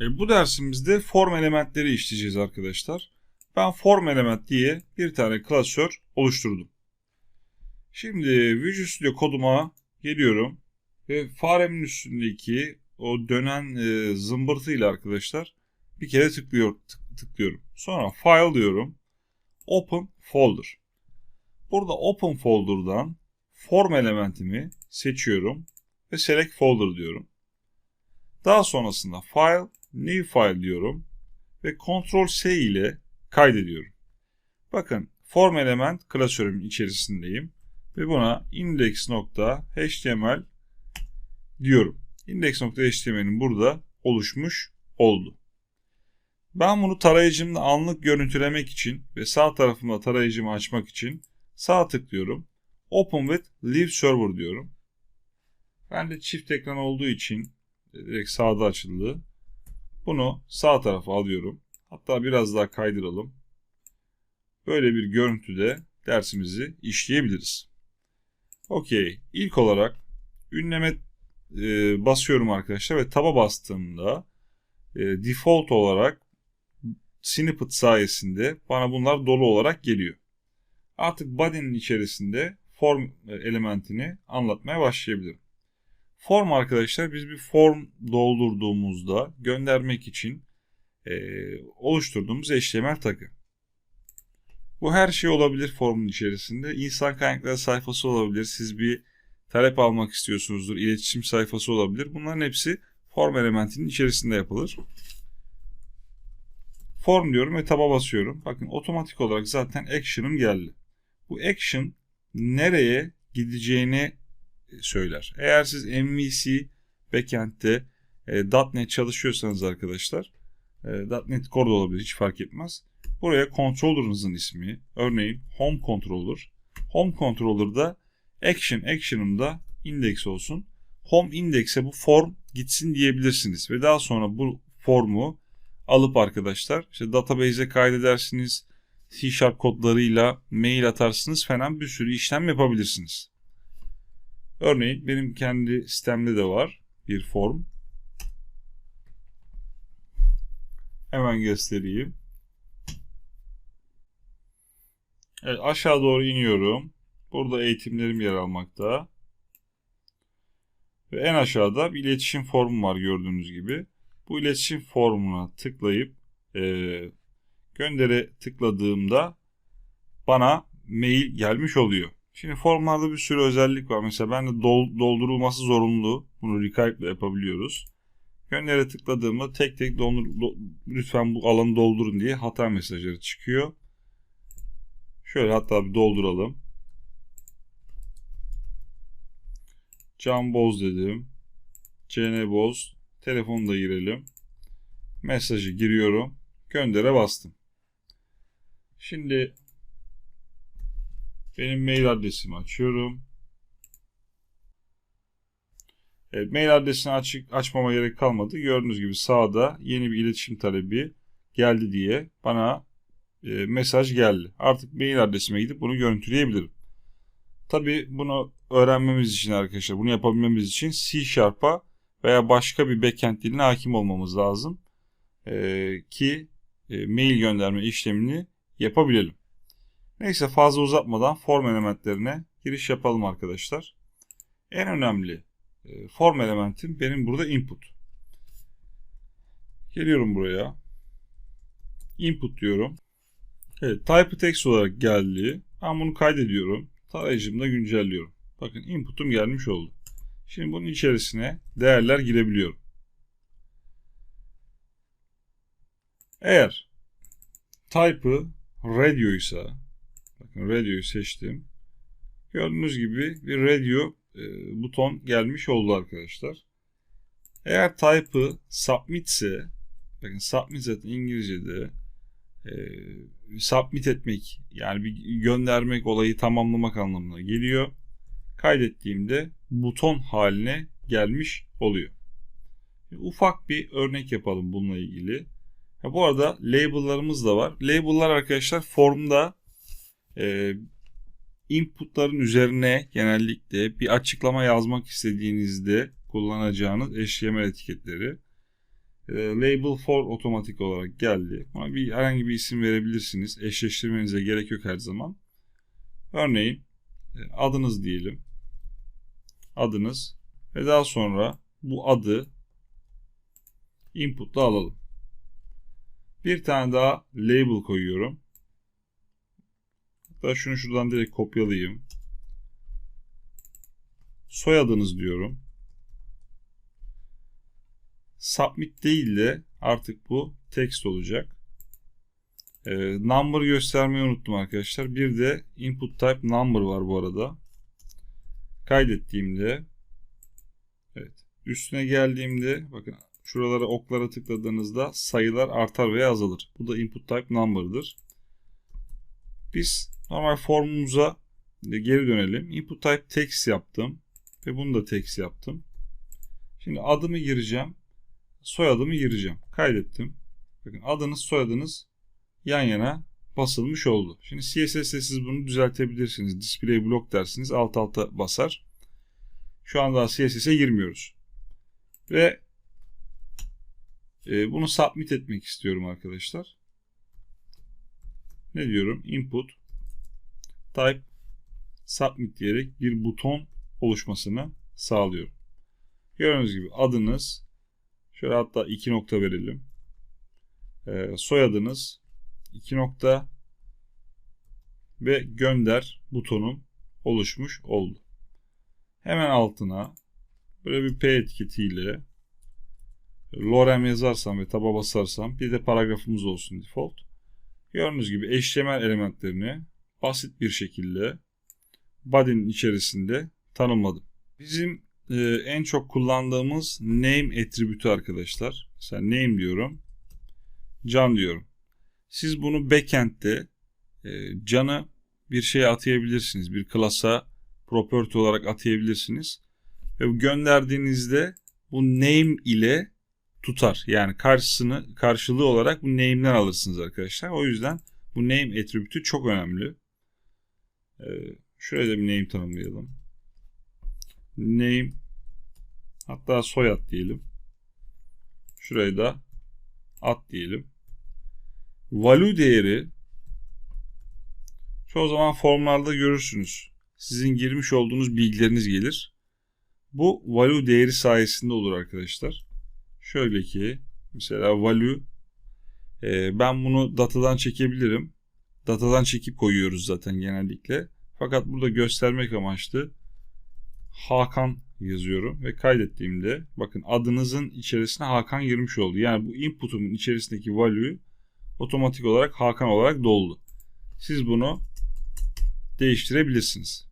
E, bu dersimizde form elementleri işleyeceğiz arkadaşlar. Ben form element diye bir tane klasör oluşturdum. Şimdi Visual Studio koduma geliyorum ve faremin üstündeki o dönen e, zımbırtıyla arkadaşlar bir kere tıklıyor, tık- tıklıyorum. Sonra File diyorum. Open Folder. Burada Open Folder'dan form elementimi seçiyorum ve Select Folder diyorum. Daha sonrasında File, New File diyorum ve Ctrl S ile kaydediyorum. Bakın form element klasörümün içerisindeyim ve buna index.html diyorum. Index.html'in burada oluşmuş oldu. Ben bunu tarayıcımda anlık görüntülemek için ve sağ tarafımda tarayıcımı açmak için sağ tıklıyorum. Open with Live Server diyorum. Ben de çift ekran olduğu için direkt sağda açıldı. Bunu sağ tarafa alıyorum. Hatta biraz daha kaydıralım. Böyle bir görüntüde dersimizi işleyebiliriz. Okey. İlk olarak ünleme e, basıyorum arkadaşlar ve taba bastığımda e, default olarak snippet sayesinde bana bunlar dolu olarak geliyor. Artık body'nin içerisinde form elementini anlatmaya başlayabilirim. Form arkadaşlar biz bir form doldurduğumuzda göndermek için e, oluşturduğumuz HTML takı. Bu her şey olabilir formun içerisinde. İnsan kaynakları sayfası olabilir. Siz bir talep almak istiyorsunuzdur. İletişim sayfası olabilir. Bunların hepsi form elementinin içerisinde yapılır. Form diyorum ve taba basıyorum. Bakın otomatik olarak zaten action'ım geldi. Bu action nereye gideceğini söyler. Eğer siz MVC backend'te e, .NET çalışıyorsanız arkadaşlar e, .NET Core da olabilir hiç fark etmez. Buraya controller'ınızın ismi örneğin home controller. Home controller'da action action'ımda index olsun. Home index'e bu form gitsin diyebilirsiniz ve daha sonra bu formu alıp arkadaşlar işte database'e kaydedersiniz. C kodlarıyla mail atarsınız falan bir sürü işlem yapabilirsiniz. Örneğin benim kendi sitemde de var bir form. Hemen göstereyim. Evet, aşağı doğru iniyorum. Burada eğitimlerim yer almakta. Ve en aşağıda bir iletişim formu var gördüğünüz gibi. Bu iletişim formuna tıklayıp e, göndere tıkladığımda bana mail gelmiş oluyor. Şimdi formlarda bir sürü özellik var. Mesela ben de dol, doldurulması zorunlu. Bunu retype ile yapabiliyoruz. Göndere tıkladığımda tek tek doldur, do, lütfen bu alanı doldurun diye hata mesajları çıkıyor. Şöyle hatta bir dolduralım. Can Boz dedim. CN Boz. Telefonu da girelim. Mesajı giriyorum. Göndere bastım. Şimdi benim mail adresimi açıyorum. Evet, mail adresini açık, açmama gerek kalmadı. Gördüğünüz gibi sağda yeni bir iletişim talebi geldi diye bana e, mesaj geldi. Artık mail adresime gidip bunu görüntüleyebilirim. Tabi bunu öğrenmemiz için arkadaşlar, bunu yapabilmemiz için C Sharp'a veya başka bir backend diline hakim olmamız lazım. E, ki e, mail gönderme işlemini yapabilelim. Neyse fazla uzatmadan form elementlerine giriş yapalım arkadaşlar. En önemli e, form elementim benim burada input. Geliyorum buraya. Input diyorum. Evet, type text olarak geldi. Ben bunu kaydediyorum. Tarayıcımda güncelliyorum. Bakın input'um gelmiş oldu. Şimdi bunun içerisine değerler girebiliyorum. Eğer type'ı radio ise bakın radio'yu seçtim. Gördüğünüz gibi bir radio e, buton gelmiş oldu arkadaşlar. Eğer type'ı submit ise bakın submit zaten İngilizce'de e, submit etmek yani bir göndermek olayı tamamlamak anlamına geliyor. Kaydettiğimde buton haline gelmiş oluyor. Ufak bir örnek yapalım bununla ilgili. Ha, bu arada label'larımız da var. Label'lar arkadaşlar formda e, inputların üzerine genellikle bir açıklama yazmak istediğinizde kullanacağınız HTML etiketleri. e, label for otomatik olarak geldi. Buna bir herhangi bir isim verebilirsiniz. Eşleştirmenize gerek yok her zaman. Örneğin e, adınız diyelim. Adınız ve daha sonra bu adı input'la alalım. Bir tane daha label koyuyorum. Hatta şunu şuradan direkt kopyalayayım. Soyadınız diyorum. Submit değil de artık bu text olacak. Ee, number göstermeyi unuttum arkadaşlar. Bir de input type number var bu arada. Kaydettiğimde evet üstüne geldiğimde bakın şuralara oklara tıkladığınızda sayılar artar veya azalır. Bu da input type number'dır. Biz normal formumuza geri dönelim. Input type text yaptım ve bunu da text yaptım. Şimdi adımı gireceğim. Soyadımı gireceğim. Kaydettim. Bakın adınız soyadınız yan yana basılmış oldu. Şimdi CSS'de siz bunu düzeltebilirsiniz. Display block dersiniz. Alt alta basar. Şu an daha CSS'e girmiyoruz. Ve e, bunu submit etmek istiyorum arkadaşlar. Ne diyorum? Input type submit diyerek bir buton oluşmasını sağlıyorum. Gördüğünüz gibi adınız şöyle hatta iki nokta verelim. E, soyadınız iki nokta ve gönder butonum oluşmuş oldu. Hemen altına böyle bir P etiketiyle lorem yazarsam ve taba basarsam bir de paragrafımız olsun default. Gördüğünüz gibi HTML elementlerini basit bir şekilde body'nin içerisinde tanımladım. Bizim e, en çok kullandığımız name attribütü arkadaşlar. Mesela name diyorum. Can diyorum. Siz bunu backend'de e, canı bir şeye atayabilirsiniz. Bir klasa property olarak atayabilirsiniz. Ve gönderdiğinizde bu name ile tutar. Yani karşısını karşılığı olarak bu name'den alırsınız arkadaşlar. O yüzden bu name attribütü çok önemli. Ee, şöyle de bir name tanımlayalım. Name hatta soyad diyelim. Şurayı da at diyelim. Value değeri çoğu zaman formlarda görürsünüz. Sizin girmiş olduğunuz bilgileriniz gelir. Bu value değeri sayesinde olur arkadaşlar. Şöyle ki mesela value e, ben bunu datadan çekebilirim. Datadan çekip koyuyoruz zaten genellikle. Fakat burada göstermek amaçlı Hakan yazıyorum ve kaydettiğimde bakın adınızın içerisine Hakan girmiş oldu. Yani bu input'umun içerisindeki value otomatik olarak Hakan olarak doldu. Siz bunu değiştirebilirsiniz.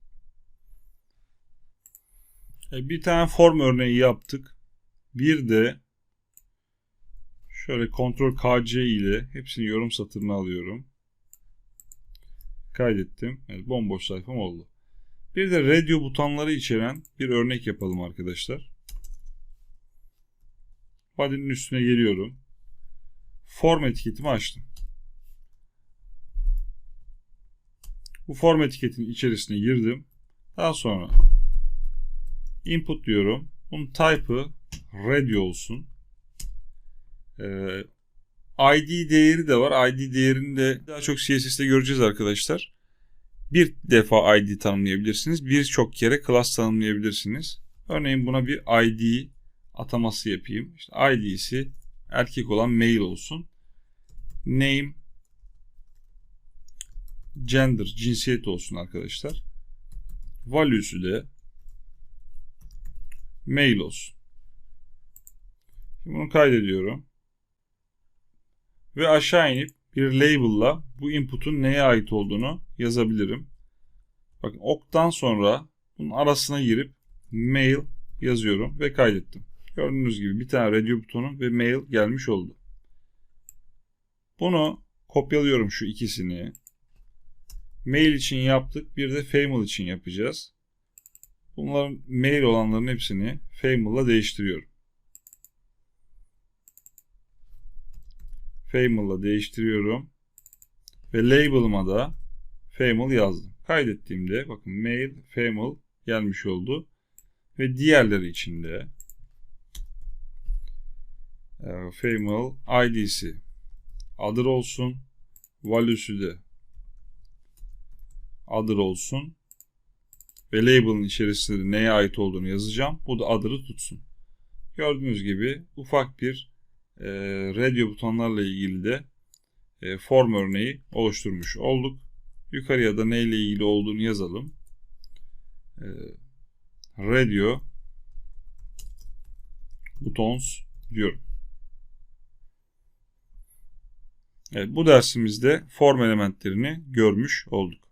E, bir tane form örneği yaptık. Bir de şöyle kontrol KC ile hepsini yorum satırına alıyorum. Kaydettim. Evet, bomboş sayfam oldu. Bir de radio butonları içeren bir örnek yapalım arkadaşlar. Body'nin üstüne geliyorum. Form etiketimi açtım. Bu form etiketinin içerisine girdim. Daha sonra input diyorum. Bunun type'ı radio olsun. Ee, ID değeri de var. ID değerini de daha çok CSS'de göreceğiz arkadaşlar. Bir defa ID tanımlayabilirsiniz. Birçok kere class tanımlayabilirsiniz. Örneğin buna bir ID ataması yapayım. İşte ID'si erkek olan mail olsun. Name gender cinsiyet olsun arkadaşlar. Value'su de mail olsun. Şimdi bunu kaydediyorum. Ve aşağı inip bir label'la bu input'un neye ait olduğunu yazabilirim. Bakın oktan sonra bunun arasına girip mail yazıyorum ve kaydettim. Gördüğünüz gibi bir tane radio butonu ve mail gelmiş oldu. Bunu kopyalıyorum şu ikisini. Mail için yaptık. Bir de Famil için yapacağız. Bunların mail olanların hepsini Famil'la değiştiriyorum. Famil'la değiştiriyorum. Ve label'ıma da Famil yazdım. Kaydettiğimde bakın mail Famil gelmiş oldu. Ve diğerleri için de e, family id'si other olsun. Value'su de other olsun. Ve label'ın içerisinde neye ait olduğunu yazacağım. Bu da other'ı tutsun. Gördüğünüz gibi ufak bir e, radio butonlarla ilgili de e, form örneği oluşturmuş olduk. Yukarıya da neyle ilgili olduğunu yazalım. E, radio buttons diyorum. Evet, bu dersimizde form elementlerini görmüş olduk.